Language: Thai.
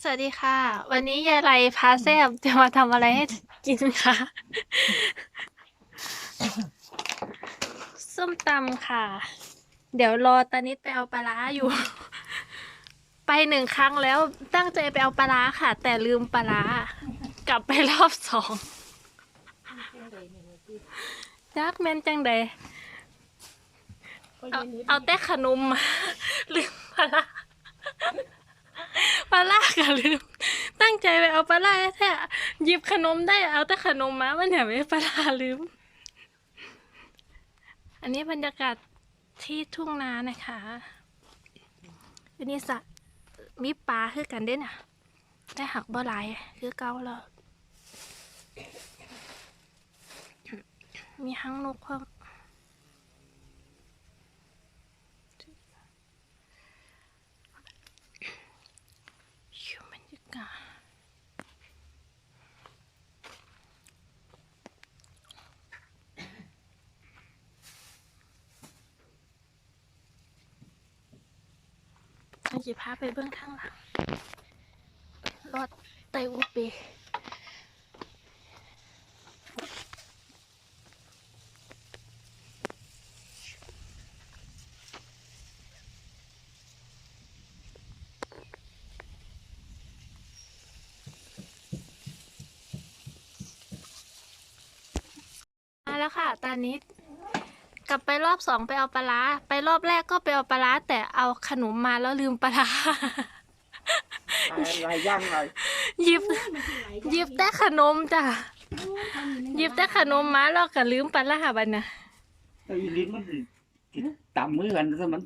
สวัสดีค่ะ วันนี้ยายไรพาแซบจะมาทำอะไรให้กินคะส้มตำค่ะ เดี๋ยวรอตอนนี้ไปเอาปลาร้าอยู่ ไปหนึ่งครั้งแล้วตั้งใจไปเอาปลาร้าค่ะ แต่ลืมปลาร้ากลับไปรอบสองยักแมนจังใดเอาเอาแต่ขนมมาลืมปลาร้า ปลาล่าก็ลืมตั้งใจไปเอาปลาล่าแท้หยิบขนมได้เอาแต่ขนมมามันเนี่ยไม่ปลาล่าลืม อันนี้บรรยากาศที่ทุ่งนานะคะอันนี้สะมีปลาคือกันเด้น่ะ ได้หักบ่หลายคือเก่าแล้วมีหังนกเพิ่มชิวบรรยากาศ เราจะพาไปเบื้องข้างหลังรถไตอุเปมาแล้วค่ะ ตอนนี้ กลับไปรอบสองไปเอาปลาร้าไปรอบแรกก็ไปเอาปลาร้าแต่เอาขนมมาแล้วลืมปลาร้าลายย่างเลยหยิบหยิบแต่ขนมจ้ะหยิบแต่ขนมมาแล้วก็ลืมปลาร้าบัดนะไอ้ลิ้นมันติดตามมือกันซะมัน